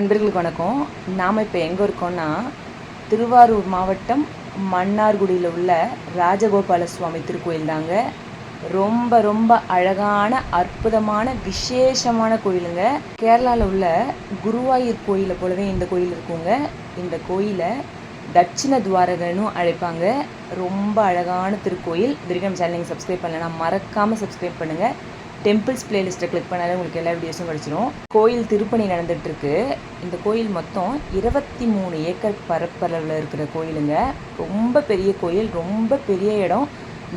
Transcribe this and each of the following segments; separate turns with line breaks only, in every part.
நண்பர்களுக்கு வணக்கம். நாம் இப்போ எங்கே இருக்கோம்னா திருவாரூர் மாவட்டம் மன்னார்குடியில் உள்ள ராஜகோபால சுவாமி திருக்கோயில் தாங்க. ரொம்ப ரொம்ப அழகான அற்புதமான விசேஷமான கோயிலுங்க. கேரளாவில் உள்ள குருவாயூர் கோயிலை போலவே இந்த கோயில் இருக்குங்க. இந்த கோயிலை தட்சிண துவாரகன்னு அழைப்பாங்க. ரொம்ப அழகான திருக்கோயில். திருகம் சேனல் நீங்கள் சப்ஸ்கிரைப் பண்ணலைன்னா மறக்காமல் சப்ஸ்கிரைப் பண்ணுங்கள் டெம்பிள்ஸ் பிளேலிஸ்ட்டை கிளிக் பண்ணாலே உங்களுக்கு எல்லா வீடியோஸும் கிடச்சிரும். கோயில் திருப்பணி நடந்துகிட்ருக்கு இந்த கோயில் மொத்தம் இருபத்தி மூணு ஏக்கர் பரப்பளவில் இருக்கிற கோயிலுங்க. ரொம்ப பெரிய கோயில் ரொம்ப பெரிய இடம்.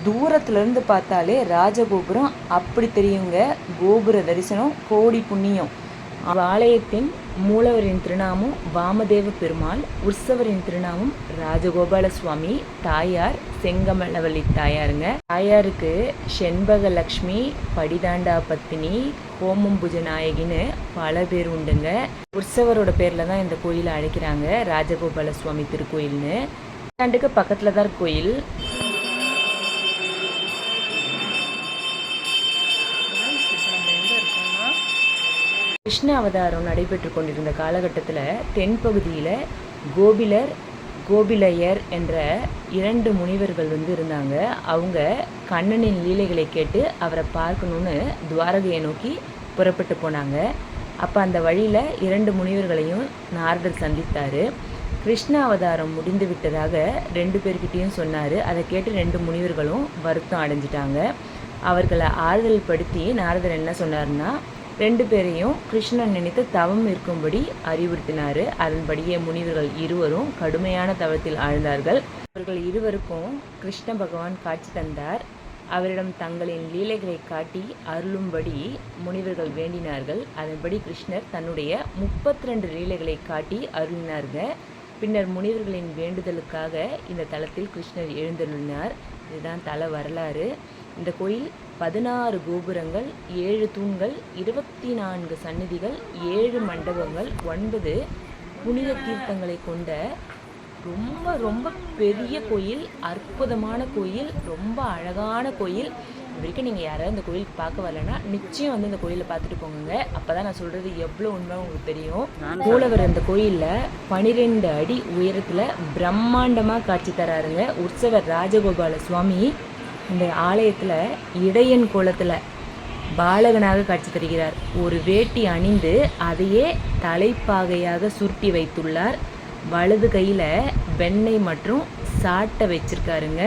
தூரத்துலேருந்து பார்த்தாலே ராஜகோபுரம். அப்படி தெரியுங்க. கோபுர தரிசனம் கோடி புண்ணியம். ஆலயத்தின் மூலவரின் திருநாமம் வாமதேவ பெருமாள் உற்சவரின் திருநாமம் ராஜகோபால சுவாமி தாயார் செங்கமலவல்லி தாயாருங்க. தாயாருக்கு செண்பக லக்ஷ்மி படிதாண்டா பத்தினி ஹோமம் புஜ நாயகின்னு பல பேர் உண்டுங்க. உற்சவரோட பேரில் தான் இந்த கோயிலை அழைக்கிறாங்க ராஜகோபால சுவாமி திருக்கோயில்னு. ஆண்டுக்கு பக்கத்தில் தான் கோயில். கிருஷ்ண அவதாரம் நடைபெற்று கொண்டிருந்த காலகட்டத்தில் தென்பகுதியில் கோபிலர் கோபிலையர் என்ற இரண்டு முனிவர்கள் வந்து இருந்தாங்க. அவங்க கண்ணனின் லீலைகளை கேட்டு அவரை பார்க்கணுன்னு துவாரகையை நோக்கி புறப்பட்டு போனாங்க. அப்போ அந்த வழியில் இரண்டு முனிவர்களையும் நாரதர் சந்தித்தார். கிருஷ்ண அவதாரம் முடிந்து விட்டதாக ரெண்டு பேர்கிட்டையும் சொன்னார். அதை கேட்டு ரெண்டு முனிவர்களும் வருத்தம் அடைஞ்சிட்டாங்க. அவர்களை ஆறுதல் படுத்தி நாரதர் என்ன சொன்னார்னா ரெண்டு பேரையும் கிருஷ்ணன் நினைத்து தவம் இருக்கும்படி அறிவுறுத்தினார். அதன்படியே முனிவர்கள் இருவரும் கடுமையான தவத்தில் ஆழ்ந்தார்கள். அவர்கள் இருவருக்கும் கிருஷ்ண பகவான் காட்சி தந்தார். அவரிடம் தங்களின் லீலைகளை காட்டி அருளும்படி முனிவர்கள் வேண்டினார்கள். அதன்படி கிருஷ்ணர் தன்னுடைய முப்பத்தி ரெண்டு லீலைகளை காட்டி அருளினார்கள் பின்னர் முனிவர்களின் வேண்டுதலுக்காக இந்த தலத்தில் கிருஷ்ணர் எழுந்தருளினார். இதுதான் தல வரலாறு. இந்த கோயில் பதினாறு கோபுரங்கள் ஏழு தூண்கள் இருபத்தி நான்கு சந்நிதிகள் ஏழு மண்டபங்கள் ஒன்பது புனித தீர்த்தங்களை கொண்ட ரொம்ப ரொம்ப பெரிய கோயில் அற்புதமான கோயில் ரொம்ப அழகான கோயில். இது வரைக்கும் நீங்கள் யாராவது இந்த கோயிலுக்கு பார்க்க வரலன்னா நிச்சயம் வந்து இந்த கோயிலை பார்த்துட்டு போங்க அப்போ தான் நான் சொல்கிறது எவ்வளோ உண்மை உங்களுக்கு தெரியும். மூலவர் இந்த கோயிலில் பனிரெண்டு அடி உயரத்தில் பிரம்மாண்டமாக காட்சி தராருங்க. உற்சவர் ராஜகோபால சுவாமி. இந்த ஆலயத்தில் இடையன் கோலத்தில் பாலகனாக காட்சி தருகிறார். ஒரு வேட்டி அணிந்து அதையே தலைப்பாகையாக சுருட்டி வைத்துள்ளார். வலது கையில் வெண்ணெய் மற்றும் சாட்டை வச்சிருக்காருங்க.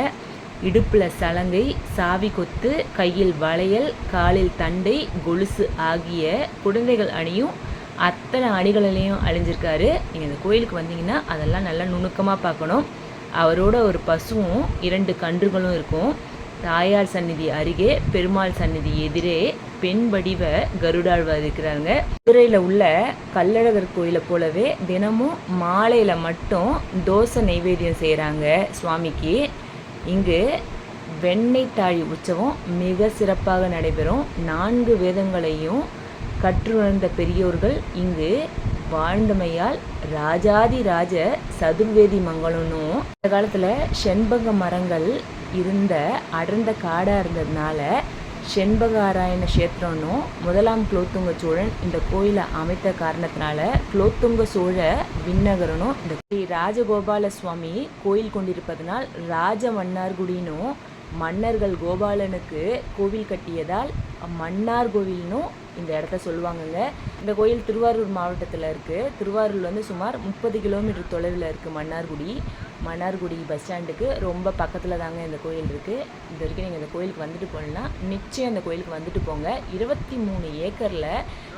இடுப்பில் சலங்கை சாவி கொத்து கையில் வளையல் காலில் தண்டை கொலுசு ஆகிய குழந்தைகள் அணியும் அத்தனை அணிகளிலையும் அழிஞ்சிருக்காரு நீங்கள் இந்த கோயிலுக்கு வந்தீங்கன்னா அதெல்லாம் நல்லா நுணுக்கமாக பார்க்கணும். அவரோட ஒரு பசுவும் இரண்டு கன்றுகளும் இருக்கும். தாயார் சந்நிதி அருகே பெருமாள் சந்நிதி எதிரே பெண் வடிவ கருடாழ்வார் இருக்கிறாங்க மதுரையில் உள்ள கள்ளழகர் கோயிலை போலவே தினமும் மாலையில் மட்டும் தோசை நைவேத்தியம் செய்கிறாங்க சுவாமிக்கு. இங்கு வெண்ணெய் தாழி உற்சவம் மிக சிறப்பாக நடைபெறும். நான்கு வேதங்களையும் கற்றுணர்ந்த பெரியோர்கள் இங்கு வாழ்ந்தமையால் ராஜாதி ராஜ சதுர்வேதி மங்கலம்னும் இந்த காலத்தில் செண்பக மரங்கள் இருந்த அடர்ந்த காடாக இருந்ததுனால செண்பகாராயண கஷேத்திரம்னும் முதலாம் குலோத்துங்க சோழன் இந்த கோயிலை அமைத்த காரணத்தினால குலோத்துங்க சோழ விண்ணகரனும் இந்த ஸ்ரீ ராஜகோபால சுவாமி கோயில் கொண்டிருப்பதனால் ராஜ மன்னார்குடினும் மன்னர்கள் கோபாலனுக்கு கோவில் கட்டியதால் மன்னார் கோவில்னும் இந்த இடத்த சொல்லுவாங்கங்க. இந்த கோயில் திருவாரூர் மாவட்டத்தில் இருக்குது திருவாரூர் வந்து சுமார் முப்பது கிலோமீட்டர் தொலைவில் இருக்குது மன்னார்குடி. மன்னார்குடி பஸ் ஸ்டாண்டுக்கு ரொம்ப பக்கத்தில் தாங்க இந்த கோயில் இருக்குது இது வரைக்கும் நீங்கள் இந்த கோயிலுக்கு வந்துட்டு போகலன்னா நிச்சயம் இந்த கோயிலுக்கு வந்துட்டு போங்க. இருபத்தி மூணு ஏக்கரில்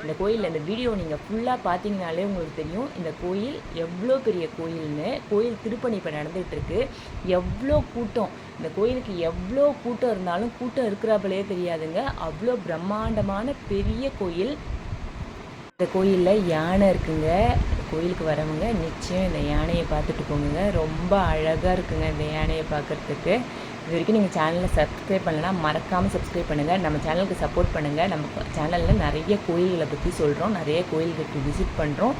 இந்த கோயிலில் இந்த வீடியோ நீங்கள் ஃபுல்லாக பார்த்தீங்கனாலே உங்களுக்கு தெரியும். இந்த கோயில் எவ்வளோ பெரிய கோயில்னு. கோயில் திருப்பணி இப்போ நடந்துகிட்ருக்கு எவ்வளோ கூட்டம். இந்த கோயிலுக்கு எவ்வளோ கூட்டம் இருந்தாலும் கூட்டம் இருக்கிறாப்பிலே தெரியாதுங்க. அவ்வளோ பிரம்மாண்டமான பெரிய கோயில். இந்த கோயிலில் யானை இருக்குங்க. கோயிலுக்கு வரவங்க நிச்சயம் இந்த யானையை பார்த்துட்டு போங்க ரொம்ப அழகாக இருக்குங்க இந்த யானையை பார்க்குறதுக்கு. இது வரைக்கும் நீங்கள் சேனலை சப்ஸ்கிரைப் பண்ணலாம் மறக்காமல் சப்ஸ்கிரைப் பண்ணுங்கள் நம்ம சேனலுக்கு சப்போர்ட் பண்ணுங்கள் நம்ம சேனலில் நிறைய கோயில்களை பற்றி சொல்கிறோம் நிறைய கோயில்களுக்கு விசிட் பண்ணுறோம்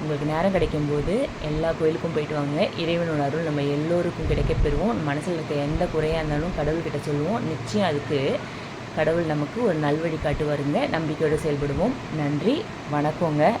உங்களுக்கு நேரம் கிடைக்கும்போது எல்லா கோயிலுக்கும் போயிட்டு வாங்க. இறைவனோட அருள் நம்ம எல்லோருக்கும் கிடைக்க பெறுவோம் மனசில் இருக்க எந்த குறையாக இருந்தாலும் கடவுள்கிட்ட சொல்லுவோம். நிச்சயம் அதுக்கு கடவுள் நமக்கு ஒரு நல்வழி காட்டுவாருங்க நம்பிக்கையோடு செயல்படுவோம். நன்றி. வணக்கங்க.